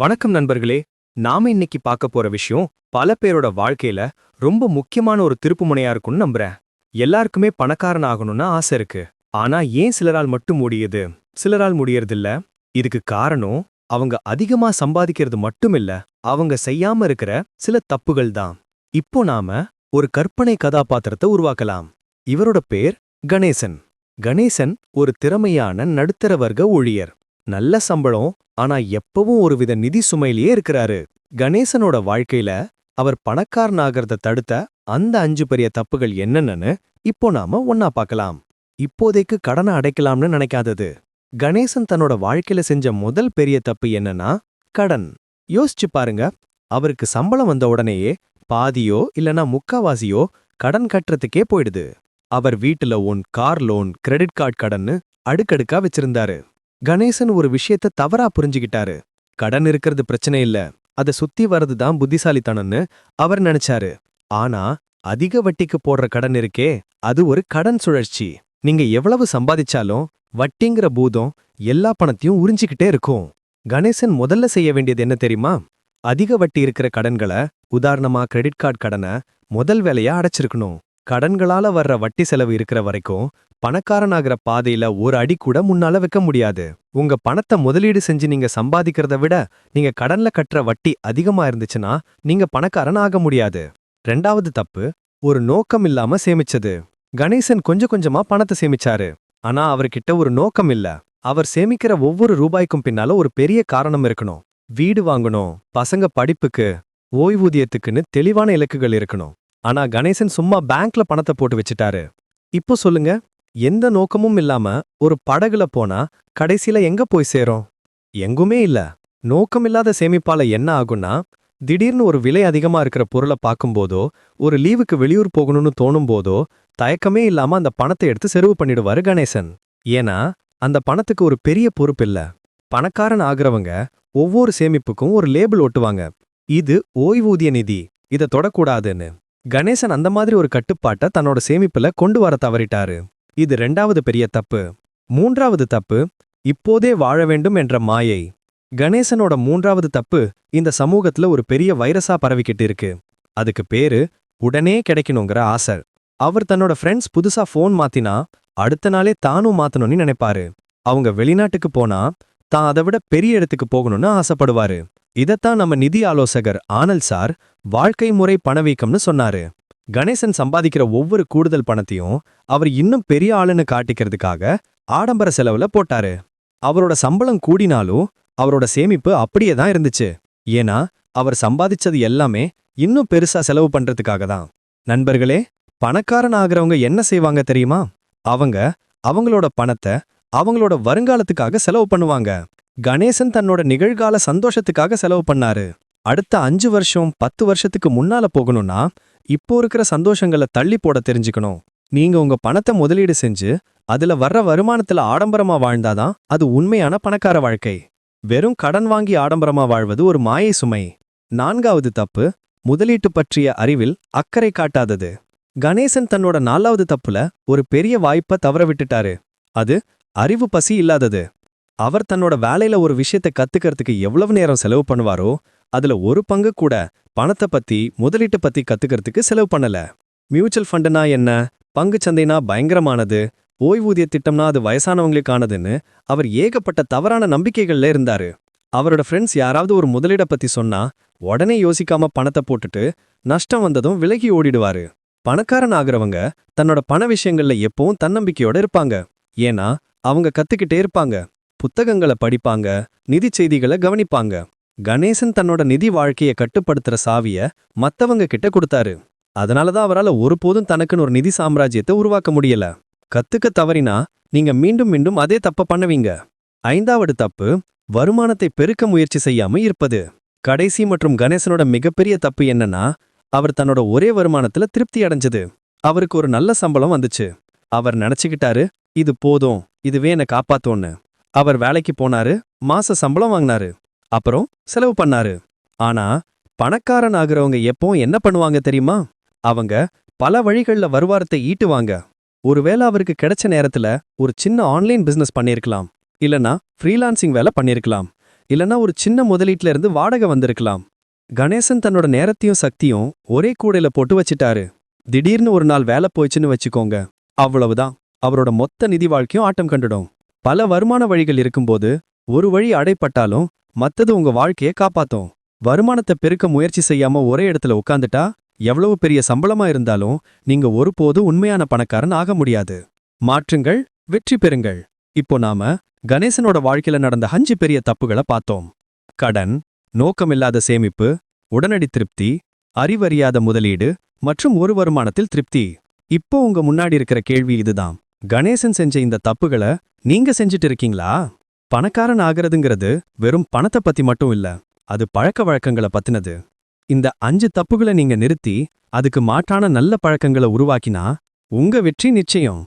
வணக்கம் நண்பர்களே நாம இன்னைக்கு பார்க்க போற விஷயம் பல பேரோட வாழ்க்கையில ரொம்ப முக்கியமான ஒரு திருப்புமுனையா இருக்கும்னு நம்புறேன். எல்லாருக்குமே பணக்காரன் ஆகணும்னு ஆசை இருக்கு. ஆனா ஏன் சிலரால் மட்டும் முடியுது சிலரால் முடியறதில்ல. இதுக்கு காரணம் அவங்க அதிகமா சம்பாதிக்கிறது மட்டும் இல்ல அவங்க செய்யாம இருக்கிற சில தப்புகள் தான். இப்போ நாம ஒரு கற்பனை கதாபாத்திரத்தை உருவாக்கலாம். இவரோட பேர் கணேசன். கணேசன் ஒரு திறமையான நடுத்தர வர்க்க ஊழியர். நல்ல சம்பளம் ஆனா எப்பவும் ஒருவித நிதி சுமையிலேயே இருக்கிறாரு. கணேசனோட வாழ்க்கையில அவர் பணக்காரனாகிறத தடுத்த அந்த அஞ்சு பெரிய தப்புகள் என்னென்னு இப்போ நாம ஒன்னா பார்க்கலாம். இப்போதைக்கு கடனை அடைக்கலாம்னு நினைக்காதது. கணேசன் தன்னோட வாழ்க்கையில செஞ்ச முதல் பெரிய தப்பு என்னன்னா கடன். யோசிச்சு பாருங்க அவருக்கு சம்பளம் வந்த உடனேயே பாதியோ இல்லனா முக்காவாசியோ கடன் கட்டுறதுக்கே போயிடுது. அவர் வீட்டுல one car loan credit card கடன்னு அடுக்கடுக்கா வச்சிருந்தாரு. கணேசன் ஒரு விஷயத்த தவறா புரிஞ்சுகிட்டாரு. கடன் இருக்கிறது பிரச்சனை இல்ல. அத சுத்தி வர்றது தான் புத்திசாலித்தனம்னு அவர் நினைச்சாரு. ஆனா அதிக வட்டிக்கு போடுற கடன் இருக்கே அது ஒரு கடன் சுழற்சி. நீங்க எவ்வளவு சம்பாதிச்சாலும் வட்டிங்கிற பூதம் எல்லா பணத்தையும் உறிஞ்சிக்கிட்டே இருக்கும். கணேசன் முதல்ல செய்ய வேண்டியது என்ன தெரியுமா? அதிக வட்டி இருக்கிற கடன்களை உதாரணமா கிரெடிட் கார்டு கடனை முதல் வேலையா அடைச்சிருக்கணும். கடன்களால வர்ற வட்டி செலவு இருக்கிற வரைக்கும் பணக்காரனாகிற பாதையில ஒரு அடி கூட முன்னால வைக்க முடியாது. உங்க பணத்தை முதலீடு செஞ்சு நீங்க சம்பாதிக்கிறத விட நீங்க கடன்ல கட்டுற வட்டி அதிகமா இருந்துச்சுன்னா நீங்க பணக்காரன் ஆக முடியாது. ரெண்டாவது தப்பு ஒரு நோக்கம் இல்லாம சேமிச்சது. கணேசன் கொஞ்சம் கொஞ்சமா பணத்தை சேமிச்சாரு. ஆனா அவர்கிட்ட ஒரு நோக்கம் இல்ல. அவர் சேமிக்கிற ஒவ்வொரு ரூபாய்க்கும் பின்னால ஒரு பெரிய காரணம் இருக்கணும். வீடு வாங்கணும் பசங்க படிப்புக்கு ஓய்வூதியத்துக்குன்னு தெளிவான இலக்குகள் இருக்கணும். ஆனா கணேசன் சும்மா பேங்க்ல பணத்தை போட்டு வச்சுட்டாரு. இப்போ சொல்லுங்க எந்த நோக்கமும் இல்லாம ஒரு படகுல போனா கடைசியில எங்க போய் சேரும்? எங்குமே இல்ல. நோக்கமில்லாத சேமிப்பால என்ன ஆகும்னா திடீர்னு ஒரு விலை அதிகமா இருக்கிற பொருளை பார்க்கும்போதோ ஒரு லீவுக்கு வெளியூர் போகணும்னு தோணும் போதோ தயக்கமே இல்லாம அந்த பணத்தை எடுத்து செலவு பண்ணிடுவாரு கணேசன். ஏன்னா அந்த பணத்துக்கு ஒரு பெரிய பொறுப்பு இல்ல. பணக்காரன் ஆகுறவங்க ஒவ்வொரு சேமிப்புக்கும் ஒரு லேபிள் ஒட்டுவாங்க. இது ஓய்வூதிய நிதி. இதை தொடக்கூடாதுன்னு. கணேசன் அந்த மாதிரி ஒரு கட்டுப்பாட்டை தன்னோட சேமிப்புல கொண்டு வர தவறிட்டாரு. இது ரெண்டாவது பெரிய தப்பு. மூன்றாவது தப்பு இப்போதே வாழ வேண்டும் என்ற மாயை. கணேசனோட மூன்றாவது தப்பு இந்த சமூகத்துல ஒரு பெரிய வைரஸா பரவிக்கிட்டு இருக்கு. அதுக்கு பேரு உடனே கிடைக்கணுங்கிற ஆசை. அவர் தன்னோட ஃப்ரெண்ட்ஸ் புதுசா ஃபோன் மாத்தினா அடுத்த நாளே தானும் மாத்தணும்னு நினைப்பாரு. அவங்க வெளிநாட்டுக்கு போனா தான் அதை விட பெரிய இடத்துக்கு போகணும்னு ஆசைப்படுவாரு. இதத்தான் நம்ம நிதி ஆலோசகர் ஆனல் சார் வாழ்க்கை முறை பணவீக்கம்னு சொன்னாரு. கணேசன் சம்பாதிக்கிற ஒவ்வொரு கூடுதல் பணத்தையும் அவர் இன்னும் பெரிய ஆளுன்னு காட்டிக்கிறதுக்காக ஆடம்பர செலவுல போட்டாரு. அவரோட சம்பளம் கூடினாலும் அவரோட சேமிப்பு அப்படியே தான் இருந்துச்சு. ஏன்னா அவர் சம்பாதிச்சது எல்லாமே இன்னும் பெருசா செலவு பண்றதுக்காக தான். நண்பர்களே பணக்காரன் ஆகிறவங்க என்ன செய்வாங்க தெரியுமா? அவங்க அவங்களோட பணத்தை அவங்களோட வருங்காலத்துக்காக செலவு பண்ணுவாங்க. கணேசன் தன்னோட நிகழ்கால சந்தோஷத்துக்காக செலவு பண்ணாரு. அடுத்த அஞ்சு வருஷம் பத்து வருஷத்துக்கு முன்னால போகணும்னா இப்போ இருக்கிற சந்தோஷங்களை தள்ளி போட தெரிஞ்சுக்கணும். நீங்க உங்க பணத்தை முதலீடு செஞ்சு அதுல வர்ற வருமானத்துல ஆடம்பரமா வாழ்ந்தாதான் அது உண்மையான பணக்கார வாழ்க்கை. வெறும் கடன் வாங்கி ஆடம்பரமா வாழ்வது ஒரு மாயை சுமை. நான்காவது தப்பு முதலீட்டு பற்றிய அறிவில் அக்கறை காட்டாதது. கணேசன் தன்னோட நாலாவது தப்புல ஒரு பெரிய வாய்ப்பை தவற விட்டுட்டாரு. அது அறிவு பசி இல்லாதது. அவர் தன்னோட வேலையில ஒரு விஷயத்தை கத்துக்கிறதுக்கு எவ்வளவு நேரம் செலவு பண்ணுவாரோ அதுல ஒரு பங்கு கூட பணத்தை பத்தி முதலீட்டை பத்தி கத்துக்கிறதுக்கு செலவு பண்ணல. மியூச்சுவல் ஃபண்டுனா என்ன? பங்கு சந்தைனா பயங்கரமானது. ஓய்வூதிய திட்டம்னா அது வயசானவங்களுக்கானதுன்னு அவர் ஏகப்பட்ட தவறான நம்பிக்கைகள்ல இருந்தாரு. அவரோட ஃப்ரெண்ட்ஸ் யாராவது ஒரு முதலீட பத்தி சொன்னா உடனே யோசிக்காம பணத்தை போட்டுட்டு நஷ்டம் வந்ததும் விலகி ஓடிடுவாரு. பணக்காரன் ஆகுறவங்க தன்னோட பண விஷயங்கள்ல எப்பவும் தன்னம்பிக்கையோட இருப்பாங்க. ஏன்னா அவங்க கத்துக்கிட்டே இருப்பாங்க. புத்தகங்களை படிப்பாங்க நிதி செய்திகளை கவனிப்பாங்க. கணேசன் தன்னோட நிதி வாழ்க்கைய கட்டுப்படுத்துற சாவிய மத்தவங்க கிட்ட கொடுத்தாரு. அதனாலதான் அவரால ஒருபோதும் தனக்குன்னு ஒரு நிதி சாம்ராஜ்யத்தை உருவாக்க முடியல. கத்துக்க தவறினா நீங்க மீண்டும் மீண்டும் அதே தப்ப பண்ணுவீங்க. ஐந்தாவது தப்பு வருமானத்தை பெருக்க முயற்சி செய்யாம இருப்பது. கடைசி மற்றும் கணேசனோட மிகப்பெரிய தப்பு என்னன்னா அவர் தன்னோட ஒரே வருமானத்துல திருப்தி அடைஞ்சது. அவருக்கு ஒரு நல்ல சம்பளம் வந்துச்சு. அவர் நினைச்சுக்கிட்டாரு இது போதும் இதுவே என்ன காப்பாத்தோன்னு. அவர் வேலைக்கு போனாரு மாச சம்பளம் வாங்கினாரு அப்புறம் செலவு பண்ணாரு. ஆனா பணக்காரன் ஆகுறவங்க எப்போ என்ன பண்ணுவாங்க தெரியுமா? அவங்க பல வழிகள்ல வருவாரத்தை ஈட்டுவாங்க. ஒருவேளை அவருக்கு கிடைச்ச நேரத்துல ஒரு சின்ன ஆன்லைன் பிசினஸ் பண்ணிருக்கலாம் இல்லனா ஃப்ரீலான்சிங் வேலை பண்ணிருக்கலாம் இல்லனா ஒரு சின்ன முதலீட்ல இருந்து வாடகை வந்திருக்கலாம். கணேசன் தன்னோட நேரத்தையும் சக்தியும் ஒரே கூடையில போட்டு வச்சிட்டாரு. திடீர்னு ஒரு நாள் வேலை போயிச்சுன்னு வச்சுக்கோங்க. அவ்வளவுதான். அவரோட மொத்த நிதி வாழ்க்கையும் ஆட்டம் கண்டுடும். பல வருமான வழிகள் இருக்கும்போது ஒரு வழி அடைப்பட்டாலும் மத்தது உங்க வாழ்க்கையை காப்பாத்தும். வருமானத்தை பெருக்க முயற்சி செய்யாம ஒரே இடத்துல உட்காந்துட்டா எவ்வளவு பெரிய சம்பளமா இருந்தாலும் நீங்க ஒருபோது உண்மையான பணக்காரன் ஆக முடியாது. மாற்றுங்கள் வெற்றி பெறுங்கள். இப்போ நாம கணேசனோட வாழ்க்கையில நடந்த அஞ்சு பெரிய தப்புகளை பார்த்தோம். கடன் நோக்கமில்லாத சேமிப்பு உடனடி திருப்தி அறிவறியாத முதலீடு மற்றும் ஒரு வருமானத்தில் திருப்தி. இப்போ உங்க முன்னாடி இருக்கிற கேள்வி இதுதான். கணேசன் செஞ்ச இந்த தப்புகளை நீங்க செஞ்சுட்டு இருக்கீங்களா பணக்காரன் ஆகிறதுங்கிறது வெறும் பணத்தை பத்தி மட்டும் இல்ல அது பழக்க வழக்கங்களை பத்தினது. இந்த அஞ்சு தப்புகளை நீங்க நிறுத்தி அதுக்கு மாற்றான நல்ல பழக்கங்களை உருவாக்கினா உங்க வெற்றி நிச்சயம்.